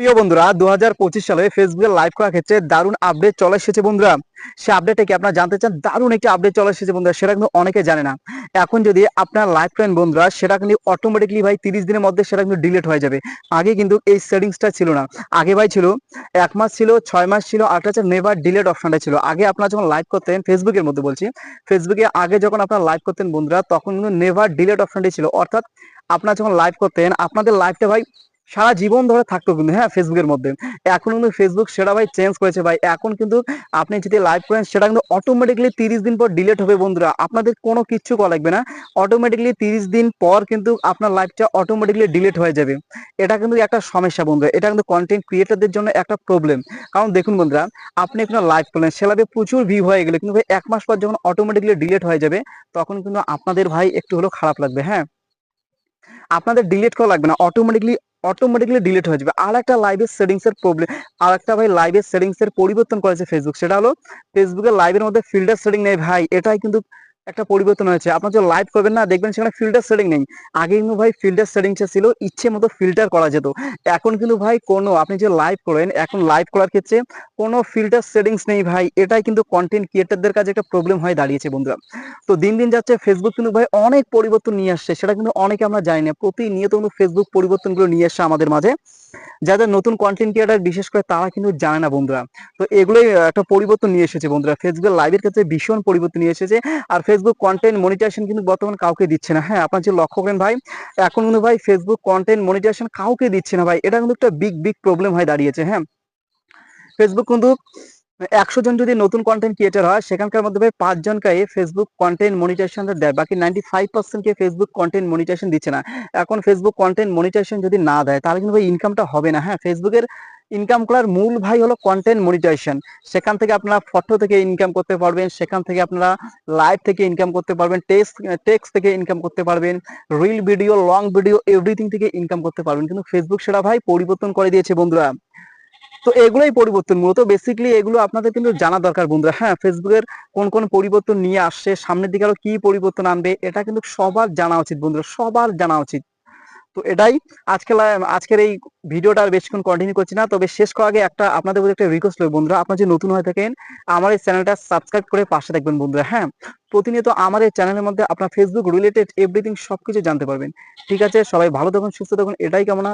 প্রিয় বন্ধুরা দু হাজার পঁচিশ সালে ফেসবুকে লাইভ করার ক্ষেত্রে দারুণ আপডেট চলে এসেছে বন্ধুরা। সে আপডেটটা কি আপনারা জানতে চান? দারুণ একটি আপডেট চলে এসেছে বন্ধুরা, সেটা কিন্তু অনেকে জানে না। এখন যদি আপনার লাইভ করেন বন্ধুরা, সেটা কিন্তু অটোমেটিকলি ভাই তিরিশ দিনের মধ্যে সেটা কিন্তু ডিলিট হয়ে যাবে। আগে কিন্তু এই সেটিংসটা ছিল না। আগে ভাই ছিল, এক মাস ছিল, ছয় মাস ছিল, আর হচ্ছে নেভার ডিলেট অপশনটা ছিল। আগে আপনারা যখন লাইভ করতেন ফেসবুকের মধ্যে বলছি ফেসবুকে আগে যখন আপনারা লাইভ করতেন বন্ধুরা, তখন কিন্তু নেভার ডিলেট অপশনটি ছিল। অর্থাৎ আপনারা যখন লাইভ করতেন, আপনাদের লাইভটা ভাই সারা জীবন ধরে থাকতো কিন্তু হ্যাঁ ফেসবুকের মধ্যে। এখন কিন্তু ফেসবুক সেটা ভাই চেঞ্জ করেছে ভাই। এখন কিন্তু আপনি যদি লাইভ করেন, সেটা কিন্তু অটোমেটিকলি তিরিশ দিন পর ডিলেট হবে বন্ধুরা। আপনাদের কোনো কিচ্ছু করা লাগবে না। অটোমেটিকলি তিরিশ দিন পর কিন্তু আপনার লাইভটা অটোমেটিকলি ডিলেট হয়ে যাবে। এটা কিন্তু একটা সমস্যা বন্ধুরা। এটা কিন্তু কন্টেন্ট ক্রিয়েটারদের জন্য একটা প্রবলেম কারণ দেখুন বন্ধুরা, আপনি এখানে লাইভ করলেন সে প্রচুর ভিউ হয়ে গেলে। কিন্তু এক মাস পর যখন অটোমেটিকলি ডিলেট হয়ে যাবে, তখন কিন্তু আপনাদের ভাই একটু হলেও খারাপ লাগবে হ্যাঁ। আপনাদের ডিলিট করা লাগবে না। অটোমেটিকলি অটোমেটিকলি ডিলিট হয়ে যাবে। আর একটা লাইভের সেটিংস এর প্রবলেম আর একটা ভাই লাইভের সেটিংস এর পরিবর্তন করেছে ফেসবুক সেটা হলো ফেসবুকের লাইভের মধ্যে ফিল্টার সেটিং নেই ভাই। এটাই কিন্তু একটা পরিবর্তন হয়েছে। আপনার যে লাইভ করবেন না, দেখবেন সেখানে ফিল্টার সেটিং নেই। আগে কিন্তু ভাই ফিল্টার সেটিংসটা ছিল, ইচ্ছে মতো ফিল্টার করা যেত। এখন কিন্তু ভাই কোনো, আপনি যে লাইভ করেন, এখন লাইভ করার ক্ষেত্রে কোনো ফিল্টার সেটিংস নেই ভাই। এটাই কিন্তু কন্টেন্ট ক্রিয়েটারদের কাছে একটা প্রবলেম হয়ে দাঁড়িয়েছে বন্ধুরা। তো দিন দিন যাচ্ছে ফেসবুক কিন্তু ভাই অনেক পরিবর্তন নিয়ে আসছে। সেটা কিন্তু অনেকে আমরা জানি না। প্রতিনিয়ত কিন্তু ফেসবুক পরিবর্তনগুলো নিয়ে আসছে আমাদের মাঝে। যাদের নতুন কন্টেন্ট ক্রিয়েটার বিশেষ করে তারা কিন্তু জানে না বন্ধুরা। তো এগুলোই একটা পরিবর্তন নিয়ে এসেছে বন্ধুরা। ফেসবুক লাইভের ক্ষেত্রে ভীষণ পরিবর্তন নিয়ে এসেছে। আর ফেসবুক কন্টেন্ট মনিটাইজেশন কিন্তু বর্তমান কাউকে দিচ্ছে না। হ্যাঁ আপনার যে লক্ষ্য করেন ভাই, এখন কিন্তু ভাই ফেসবুক কন্টেন্ট মনিটাইজেশন কাউকে দিচ্ছে না ভাই। এটা কিন্তু একটা বিগ বিগ প্রবলেম হয়ে দাঁড়িয়েছে হ্যাঁ। ফেসবুক কিন্তু একশো জন যদি নতুন কন্টেন্ট ক্রিয়েটার হয়, সেখানকার মধ্যে ভাই পাঁচজনকে ফেসবুক কন্টেন্ট মনিটাইজেশন দেয়, বাকি নাইনটি ফাইভ পার্সেন্টকে ফেসবুক কন্টেন্ট মনিটাইজেশন দিচ্ছে না। এখন ফেসবুক কন্টেন্ট মনিটাইজেশন যদি না দেয়, তাহলে কিন্তু ইনকামটা হবে না। হ্যাঁ ফেসবুকের ইনকাম করার মূল ভাই হলো কন্টেন্ট মনিটাইজেশন সেখান থেকে আপনারা ফটো থেকে ইনকাম করতে পারবেন, সেখান থেকে আপনারা লাইভ থেকে ইনকাম করতে পারবেন টেক্সট টেক্সট থেকে ইনকাম করতে পারবেন reel video long video everything থেকে ইনকাম করতে পারবেন। কিন্তু ফেসবুক সেটা ভাই পরিবর্তন করে দিয়েছে বন্ধুরা। তো এগুলোই পরিবর্তন মূলত। বেসিক্যালি এগুলো আপনাদের কিন্তু জানা দরকার বন্ধুরা। হ্যাঁ ফেসবুকের কোন কোন পরিবর্তন নিয়ে আসছে, সামনের দিকে আরও কি পরিবর্তন আনবে, এটা কিন্তু সবার জানা উচিত বন্ধুরা, সবার জানা উচিত। তো এটাই আজকে আজকের এই ভিডিওটা আর বেশিক্ষণ কন্টিনিউ করছি না, তবে শেষ করার আগে একটা আপনাদের প্রতি একটা রিকোয়েস্ট রইল বন্ধুরা। আপনারা যদি নতুন হয়ে থাকেন, আমার এই চ্যানেলটা সাবস্ক্রাইব করে পাশে থাকবেন বন্ধুরা হ্যাঁ। প্রতিনিয়ত আমার এই চ্যানেলের মধ্যে আপনার ফেসবুক রিলেটেড এভরিথিং সবকিছু জানতে পারবেন। ঠিক আছে, সবাই ভালো থাকুন, সুস্থ থাকুন, এটাই কামনা।